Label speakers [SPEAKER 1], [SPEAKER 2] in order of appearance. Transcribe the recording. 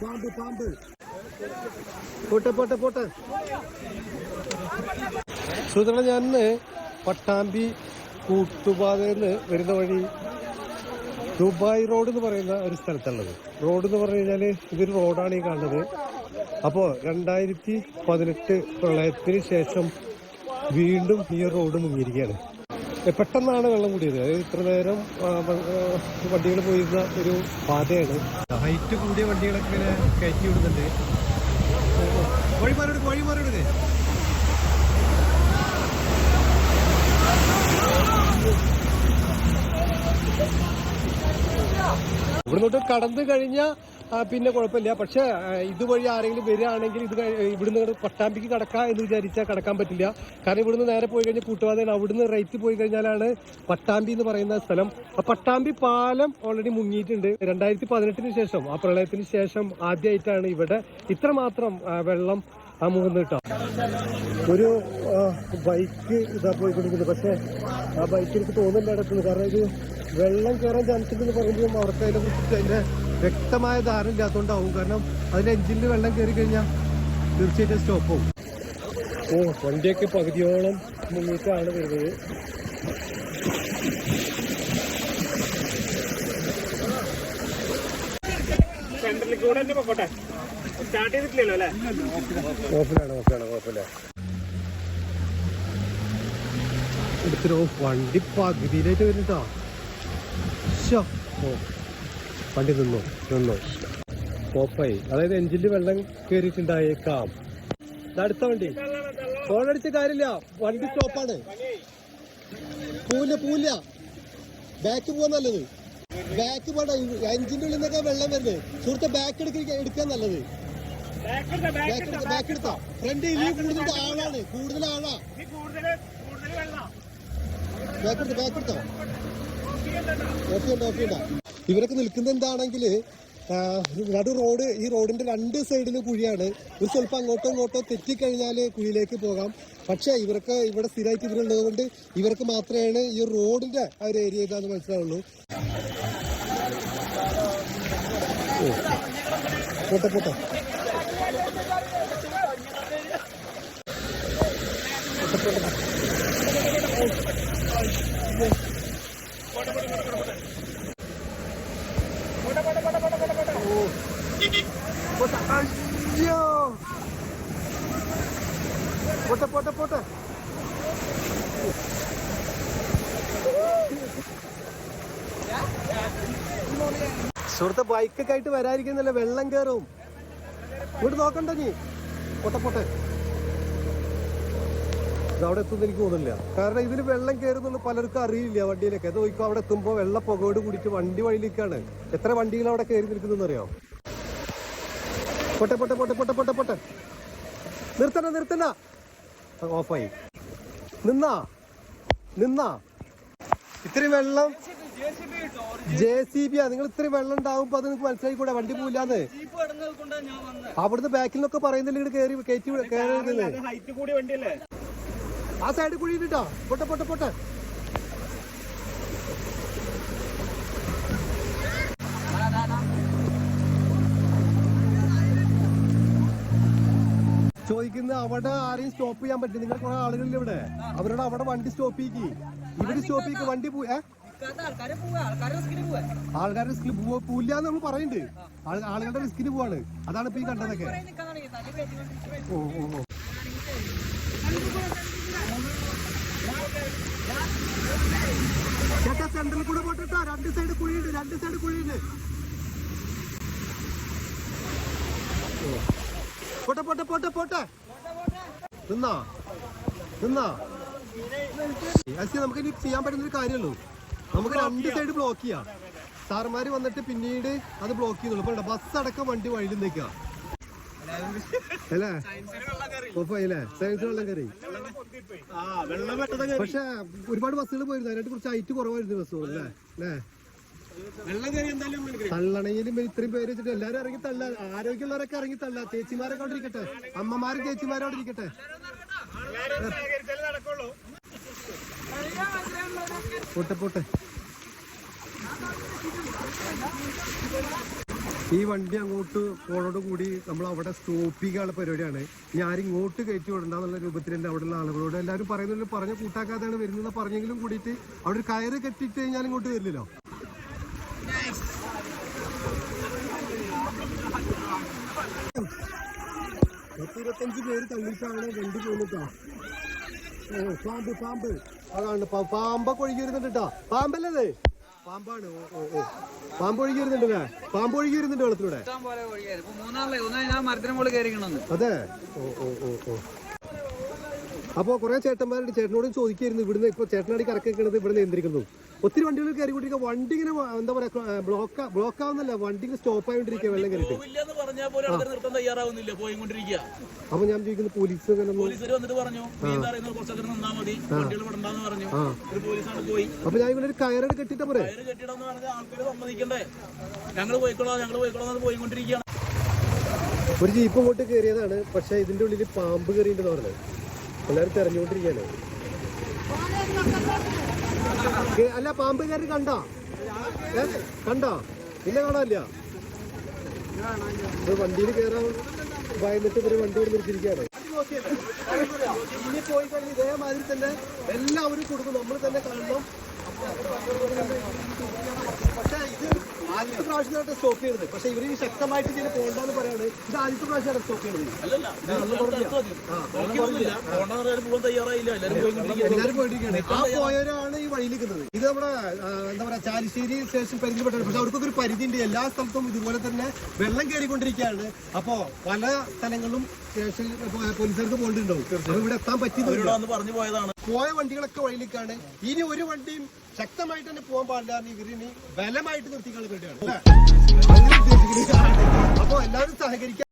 [SPEAKER 1] പാമ്പ് പാമ്പ്. പോട്ടെ പോട്ടെ പോട്ടെ. സുഹൃത്തുക്കളെ ഞാൻ പട്ടാമ്പി കൂട്ടുപാതയിൽ വരുന്ന വഴി ദുബായ് റോഡ് എന്ന് പറയുന്ന ഒരു സ്ഥലത്തുള്ളത്. റോഡ് എന്ന് പറഞ്ഞു കഴിഞ്ഞാൽ ഇതൊരു റോഡാണ് ഈ കാണുന്നത്. അപ്പോ രണ്ടായിരത്തി പതിനെട്ട് പ്രളയത്തിന് ശേഷം വീണ്ടും ഈ റോഡ് മുങ്ങിയിരിക്കുകയാണ്. പെട്ടെന്നാണ് വെള്ളം കൂടിയത്. അതായത് ഇത്ര നേരം വണ്ടികൾ പോയിരുന്ന ഒരു പാതയാണ്. ഹൈറ്റ് കൂടിയ വണ്ടികളൊക്കെ ഇങ്ങനെ കയറ്റി വിടുന്നുണ്ട്. വഴി മാറിയെടുക്ക് ഇവിടുന്നോട്ട് കടന്നു കഴിഞ്ഞാൽ പിന്നെ കുഴപ്പമില്ല. പക്ഷെ ഇതുവഴി ആരെങ്കിലും വരികയാണെങ്കിൽ ഇത് ഇവിടുന്ന് പട്ടാമ്പിക്ക് കടക്കാം എന്ന് വിചാരിച്ചാൽ കടക്കാൻ പറ്റില്ല. കാരണം ഇവിടുന്ന് നേരെ പോയി കഴിഞ്ഞാൽ കൂട്ടുപാതയാണ് അവിടുന്ന് റൈറ്റ് പോയി കഴിഞ്ഞാലാണ് പട്ടാമ്പി എന്ന് പറയുന്ന സ്ഥലം. ആ പട്ടാമ്പി പാലം ഓൾറെഡി മുങ്ങിയിട്ടുണ്ട്. രണ്ടായിരത്തി പതിനെട്ടിന് ശേഷം ആ പ്രളയത്തിന് ശേഷം ആദ്യമായിട്ടാണ് ഇവിടെ ഇത്രമാത്രം മാത്രം വെള്ളം ആ മുഖം കിട്ടാം. ഒരു ബൈക്ക് ഇതാ പോയിക്കൊണ്ടിരിക്കുന്നത് പക്ഷെ ആ ബൈക്ക് എനിക്ക് തോന്നുന്നില്ല കാരണം ഇത് വെള്ളം കയറാൻ ചാൻസ് ഉണ്ടെന്ന് പറയുമ്പോൾ അവർക്കതിനെ കുറിച്ചിട്ട് കുറിച്ച് അതിന്റെ വ്യക്തമായ ധാരണ ഇല്ലാത്തതുകൊണ്ടാവും കാരണം അതിന്റെ എഞ്ചിനിൽ വെള്ളം കയറി കഴിഞ്ഞാൽ തീർച്ചയായിട്ടും സ്റ്റോപ്പ് ആവും. ഓ വണ്ടിയൊക്കെ പകുതിയോളം മുന്നിട്ടാണ് വരുന്നത്.
[SPEAKER 2] സ്റ്റാർട്ട് ചെയ്തിട്ടില്ലല്ലോ അല്ലേ?
[SPEAKER 1] ഓഫിലാണ് ഓഫിലാണ് കുഴപ്പമില്ല എടുത്തിരോ വണ്ടി പകുതിയിലായിട്ട് വരുന്നുട്ടോ. ഓ. വണ്ടി നിന്നു? നിന്നു. പോപ്പായി. അതായത് എഞ്ചിനിൽ വെള്ളം കയറിയിട്ടുണ്ടായേക്കാം അടുത്ത വണ്ടി. ഫോൺ അടിച്ച കാര്യമില്ല. വണ്ടി സ്റ്റോപ്പാണ് പൂല പൂല ബാക്ക് പോവാൻ നല്ലത്. ബാക്ക് പോടാ എഞ്ചിന്റെ ഉള്ളിൽ നിന്നൊക്കെ വെള്ളം വരുന്നത്. സുഹൃത്തെ ബാക്ക് എടുക്ക എടുക്കാൻ നല്ലത്. ബാക്ക് എടുത്താ? ഫ്രണ്ട് ഇനി കൂടുതൽ ആളാണ്. കൂടുതൽ ആളാ. ബാക്ക് എടുത്ത? ബാക്ക് എടുത്തോ? ഓക്കെ ഉണ്ട്? ഓക്കെ ഉണ്ട്? ഇവരൊക്കെ നിൽക്കുന്നത് എന്താണെങ്കിൽ നടു റോഡ് ഈ റോഡിന്റെ രണ്ട് സൈഡിലും കുഴിയാണ്. ഒരു സ്വല്പം അങ്ങോട്ടോ ഇങ്ങോട്ടോ തെറ്റിക്കഴിഞ്ഞാൽ കുഴിയിലേക്ക് പോകാം. പക്ഷേ ഇവർക്ക് ഇവിടെ സ്ഥിരമായിട്ട് ഇവരുള്ളത് കൊണ്ട് ഇവർക്ക് മാത്രമാണ് ഈ റോഡിന്റെ ആ ഒരു ഏരിയ ഇതാണെന്ന് മനസ്സിലാവുള്ളൂ. പോട്ടെ പോട്ടെ. പോട്ടെ പോട്ടെ. പോട്ടെ പോട്ടെ പോട്ടെ. സുഹൃത്തെ ബൈക്കൊക്കെ ആയിട്ട് വരാതിരിക്കുന്നില്ല വെള്ളം കയറും ഇങ്ങോട്ട് നോക്കണ്ട നീ. പോട്ടെ പോട്ടെ. അവിടെ എത്തുന്ന എനിക്ക് തോന്നില്ല കാരണം ഇതിൽ വെള്ളം കയറുന്നുള്ള പലർക്കും അറിയില്ല വണ്ടിയിലൊക്കെ. അത് നോക്കിക്കോ അവിടെ എത്തുമ്പോൾ വെള്ള പുകയോട് കൂടിയിട്ട് വണ്ടി വഴിയിലേക്കാണ്. എത്ര വണ്ടികൾ അവിടെ കയറി നിൽക്കുന്നതെന്ന് അറിയോ പൊട്ടെ പൊട്ടെ പൊട്ടെ പൊട്ടെ പൊട്ടെ പൊട്ടെ. നിർത്തണ നിർത്തണ ആ, ഓഫായി. നിന്നാ? നിന്നാ? ഇത്രയും വെള്ളം ജെ സി ബി ആ നിങ്ങൾ ഇത്രയും വെള്ളം ഉണ്ടാവുമ്പോ അത് നിങ്ങൾക്ക് മനസ്സിലായി കൂടെ വണ്ടി പോയില്ലാന്ന് അവിടുന്ന് ബാക്കിൽ നിന്നൊക്കെ പറയുന്നില്ല ഇങ്ങോട്ട് കയറി കയറ്റി
[SPEAKER 2] കയറി കൂടി
[SPEAKER 1] ആ സൈഡിൽ കുഴിയിട്ടാ പൊട്ടെ പൊട്ടെ പൊട്ടെ. ചോദിക്കുന്ന അവിടെ ആരെയും സ്റ്റോപ്പ് ചെയ്യാൻ പറ്റില്ല. നിങ്ങൾ കുറെ ആളുകളില്ല ഇവിടെ. അവരോട് അവിടെ വണ്ടി സ്റ്റോപ്പ് ചെയ്യിക്ക്. ഇവിടെ സ്റ്റോപ്പ് ചെയ്ക്ക് വണ്ടി പോ ആൾക്കാരെ ആൾക്കാരുടെ റിസ്കിൽ പോവില്ലാന്ന് നമ്മൾ പറയുന്നുണ്ട് ആള്- ആളുകളുടെ റിസ്കിന് പോവാണ്. അതാണ് ഇപ്പൊ ഈ കണ്ടതൊക്കെ. ഓ ഓ ഓ. ചേട്ടാ സെന്ററിൽ കൂടെ പോട്ടോ രണ്ട് സൈഡ് കുഴിയുണ്ട് രണ്ട് സൈഡ് കുഴിയുണ്ട്. ഓ. പോട്ടെ പോട്ടെ പോട്ടെ പോട്ടെ. തിന്നാ? തിന്നാ? അസി നമുക്ക് ഇനി ചെയ്യാൻ പറ്റുന്ന ഒരു കാര്യമുള്ളൂ. നമുക്ക് രണ്ട് സൈഡ് ബ്ലോക്ക് ചെയ്യാം. സാർമാര് വന്നിട്ട് പിന്നീട് അത് ബ്ലോക്ക് ചെയ്യുന്നുള്ളൂ. ഇപ്പൊ ബസ് അടക്കം വണ്ടി വഴിയിൽ നിൽക്കുക. അല്ലേ? ഉറപ്പായില്ലേ സയൻസ് വെള്ളം കയറി പക്ഷെ ഒരുപാട് ബസ്സുകൾ പോയിരുന്നു. അതിനായിട്ട് കുറച്ച് ഹൈറ്റ് കുറവായിരുന്നു ബസ്സുകൾ. അല്ലേ? അല്ലേ? തള്ളണയിലും ഇത്രയും പേര് വെച്ചിട്ട് എല്ലാരും ഇറങ്ങി തള്ള. ആരോഗ്യമുള്ളവരൊക്കെ ഇറങ്ങി തള്ള. ചേച്ചിമാരൊക്കെ അവിടെ ഇരിക്കട്ടെ അമ്മമാരും ചേച്ചിമാരും ഇരിക്കട്ടെ. പൊട്ടെ പോട്ടെ. ഈ വണ്ടി അങ്ങോട്ട് പോണോട് കൂടി നമ്മൾ അവിടെ സ്റ്റോപ്പ് ചെയ്യാനുള്ള പരിപാടിയാണ്. ഇനി ആരും ഇങ്ങോട്ട് കയറ്റി വിടണ്ടെന്നുള്ള രൂപത്തിൽ തന്നെ അവിടെയുള്ള ആളുകളോട്. എല്ലാവരും പറയുന്നില്ല പറഞ്ഞ കൂട്ടാക്കാതെയാണ് വരുന്നത് പറഞ്ഞെങ്കിലും കൂടിയിട്ട് അവിടെ ഒരു കയറ് കെട്ടിയിട്ട് കഴിഞ്ഞാൽ ഇങ്ങോട്ട് വരില്ലല്ലോ. പത്തിരുപത്തഞ്ച് പേര് തള്ളിയിട്ടാണ് രണ്ട് പോകുന്നിട്ടാ ഓ പാമ്പ് പാമ്പ്. അതാണ് പാമ്പൊക്കെ ഒഴുകി വരുന്നുണ്ട് കേട്ടോ പാമ്പല്ലേ? പാമ്പാണ് ഓ ഓ പാമ്പ് ഒഴുകി വരുന്നുണ്ടല്ലേ പാമ്പ് ഒഴുകി വരുന്നുണ്ട് വെള്ളത്തിലൂടെ അതെ. ഓ ഓ ഓ ഓ. അപ്പൊ കുറെ ചേട്ടന്മാരുണ്ട്. ചേട്ടനോട് ചോദിക്കായിരുന്നു. ഇവിടുന്ന് ഇപ്പൊ ചേട്ടനാടി കറക്കിക്കണത് ഇവിടെ നിയന്ത്രിക്കുന്നു. ഒത്തിരി വണ്ടികൾ കയറി കൊണ്ടിരിക്കുക വണ്ടി ഇങ്ങനെ എന്താ പറയാ ബ്ലോക്ക് ബ്ലോക്ക് ആവുന്നല്ല? വണ്ടി ഇങ്ങനെ സ്റ്റോപ്പ് ആയിക്കൊണ്ടിരിക്കുക വെള്ളം കയറിയിട്ട്.
[SPEAKER 3] പോയിക്കൊണ്ടിരിക്കുക.
[SPEAKER 1] അപ്പൊ ഞാൻ ചോദിക്കുന്നു പോലീസ് അപ്പൊ ഞാൻ ഇവിടെ ഒരു കയറെട് കെട്ടിട്ട് പോരെ
[SPEAKER 3] കയറ് പറഞ്ഞാൽ ആൾക്കാർ സമ്മതിക്കണ്ടേ? ഞങ്ങൾ പോയിക്കോളാം ഞങ്ങൾ പോയിക്കോളാം എന്ന് പോയിക്കൊണ്ടിരിക്കുകയാണ്.
[SPEAKER 1] ഒരു ജീപ്പ് ഇങ്ങോട്ട് കയറിയതാണ്. പക്ഷെ ഇതിന്റെ ഉള്ളിൽ പാമ്പ് കയറിയിട്ടുണ്ടെന്ന് പറഞ്ഞത് എല്ലാവരും തെരഞ്ഞുകൊണ്ടിരിക്കുകയാണ്. അല്ല പാമ്പ് കയറി കണ്ടോ കണ്ട? പിന്നെ കാണാനില്ല? വണ്ടിയിൽ കയറാൻ ഭയന്നിട്ട് ഇവർ വണ്ടി കൊണ്ട് ഇനി പോയി കഴിഞ്ഞ് ഇതേമാതിരി തന്നെ എല്ലാവരും കൊടുക്കും. നമ്മൾ തന്നെ കാണണം. പക്ഷേ ഇത് പക്ഷേ ശക്തമായിട്ട് പറയാണ് ഇത് ആ പോയവരാണ് ഈ വഴിയിൽ നിൽക്കുന്നത് ഇത് നമ്മുടെ എന്താ പറയാ ചാലിശ്ശേരി സ്റ്റേഷൻ പരിധിയിൽപ്പെട്ടാണ് പക്ഷെ അവർക്കൊക്കെ ഒരു പരിധി ഉണ്ട് എല്ലാ സ്ഥലത്തും ഇതുപോലെ തന്നെ വെള്ളം കയറിക്കൊണ്ടിരിക്കുകയാണ് അപ്പോ പല സ്ഥലങ്ങളിലും സ്റ്റേഷൻ പോലീസുകാർക്ക് പോകേണ്ടിണ്ടാവും ഇവിടെ എത്താൻ
[SPEAKER 3] ഇവിടെ പറഞ്ഞു പോയതാണ്
[SPEAKER 1] പോയ വണ്ടികളൊക്കെ വഴിയിലേക്കാണ് ഇനി ഒരു വണ്ടിയും ശക്തമായിട്ട് തന്നെ പോകാൻ പാടില്ല ഇവരിനി ബലമായിട്ട് നിർത്തിക്കാനുള്ള വേണ്ടിയാണ് അല്ലേ? അങ്ങനെ ഉദ്ദേശിക്കുന്നത്. അപ്പൊ എല്ലാവരും സഹകരിക്കാൻ